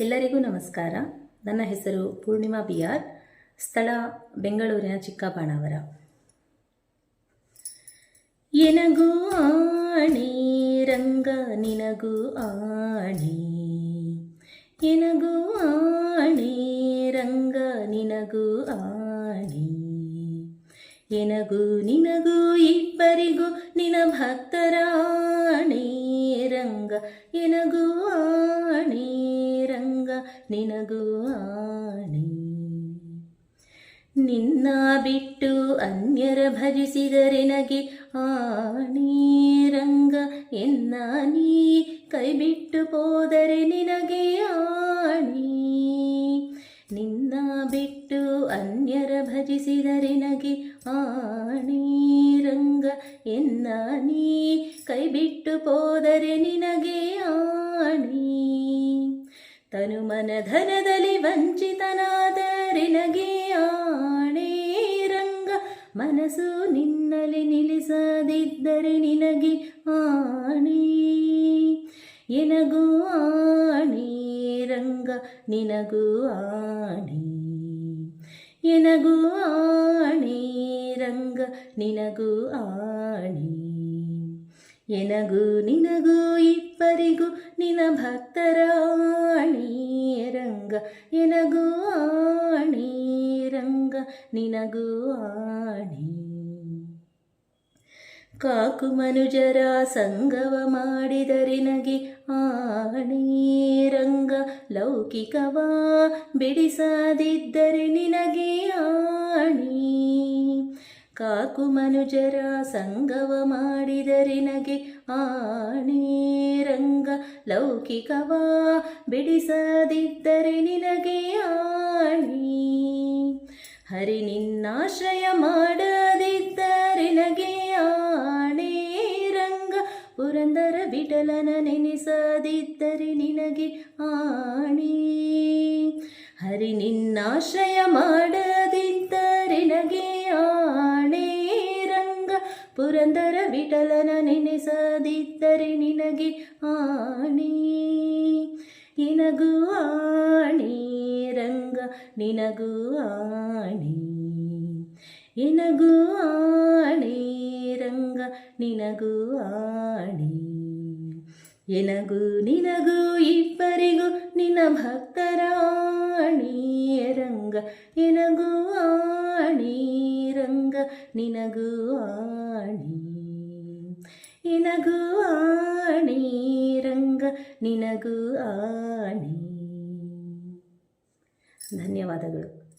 ಎಲ್ಲರಿಗೂ ನಮಸ್ಕಾರ. ನನ್ನ ಹೆಸರು ಪೂರ್ಣಿಮಾ ಬಿ ಆರ್ ಸ್ಥಳ ಬೆಂಗಳೂರಿನ ಚಿಕ್ಕಬಾಣಾವರ. ಎನಗೂ ಆಣಿ, ರಂಗ ನಿನಗೂ ಆಣಿ. ಎನಗೂ ಆಣಿ, ರಂಗ ನಿನಗೂ ಆಣಿ. ಎನಗೂ ನಿನಗೂ ಇಬ್ಬರಿಗೂ ನಿನ ಭಕ್ತರಾಣೆ ನಿನಗೂ ಆಣೆ. ನಿನ್ನ ಬಿಟ್ಟು ಅನ್ಯರ ಭಜಿಸಿದರೆ ನಗೆ ಆಣೆ. ರಂಗ ಎನ್ನ ನೀ ಕೈ ಬಿಟ್ಟು ಹೋದರೆ ನಿನಗೆ ಆಣಿ. ನಿನ್ನ ಬಿಟ್ಟು ಅನ್ಯರ ಭಜಿಸಿದರೆ ನಗೆ ಆಣೆ. ರಂಗ ಎನ್ನ ನೀ ಕೈ ಬಿಟ್ಟು ಹೋದರೆ ನಿನಗೆ ಆಣೆ. ತನು ಮನಧನದಲ್ಲಿ ವಂಚಿತನಾದರೆನಗೆ ಆಣೆ ರಂಗ. ಮನಸ್ಸು ನಿನ್ನಲ್ಲಿ ನಿಲ್ಲಿಸದಿದ್ದರೆ ನಿನಗೆ ಆಣೆ. ಎನಗೂ ಆಣೆ ರಂಗ, ನಿನಗೂ ಆಣೆ. ಎನಗೂ ಆಣೆ ರಂಗ, ನಿನಗೂ ಆಣೆ. ಎನಗೂ ನಿನಗೂ ಇಬ್ಬರಿಗೂ ನಿನ ಭಕ್ತರಾಣಿ ರಂಗ, ನಿನಗೂ ಆಣಿ ರಂಗ, ನಿನಗೂ ಆಣಿ. ಕಾಕು ಮನುಜರ ಸಂಗವ ಮಾಡಿದರಿನಗೆ ಆಣಿ ರಂಗ, ಲೌಕಿಕವ ಬಿಡಿಸದಿದ್ದರೆ ನಿನಗೆ ಆಣಿ. ಕಾಕು ಮನುಜರ ಸಂಗವ ಮಾಡಿದರೆನಗೆ ಆಣೆ ರಂಗ ಲೌಕಿಕವ ಬಿಡಿಸದಿದ್ದರೆ ನಿನಗೆ ಆಣಿ. ಹರಿ ನಿನ್ನಾಶ್ರಯ ಮಾಡದಿದ್ದರೆ ನಗೆ ಆಣೆ ರಂಗ ಪುರಂದರ ಬಿಟಲನ ನೆನೆಸದಿದ್ದರೆ ನಿನಗೆ ಆಣಿ. ಹರಿ ನಿನ್ನಾಶ್ರಯ ಮಾಡದಿದ್ದರೆ ನಗೆ ಆಣೆ ರಂಗ ಪುರಂದರ ವಿಠಲನ ನೆನೆಸದಿದ್ದರೆ ನಿನಗೆ ಆಣೆ ನಿನಗೂ ಆಣೆ ರಂಗ ನಿನಗೂ ಆಣೆ ಎನಗೂ ಆಣೆ ರಂಗ ನಿನಗೂ ಆಣೆ ಎನಗೂ ನಿನಗೂ ಇಬ್ಬರಿಗೂ ನಿನ್ನ ಭಕ್ತರಾಣಿ ರಂಗ ಎನಗೂ ಆಣಿ ರಂಗ ನಿನಗೂ ಆಣಿ ಎನಗೂ ಆಣಿ ರಂಗ ನಿನಗೂ ಆಣಿ. ಧನ್ಯವಾದಗಳು.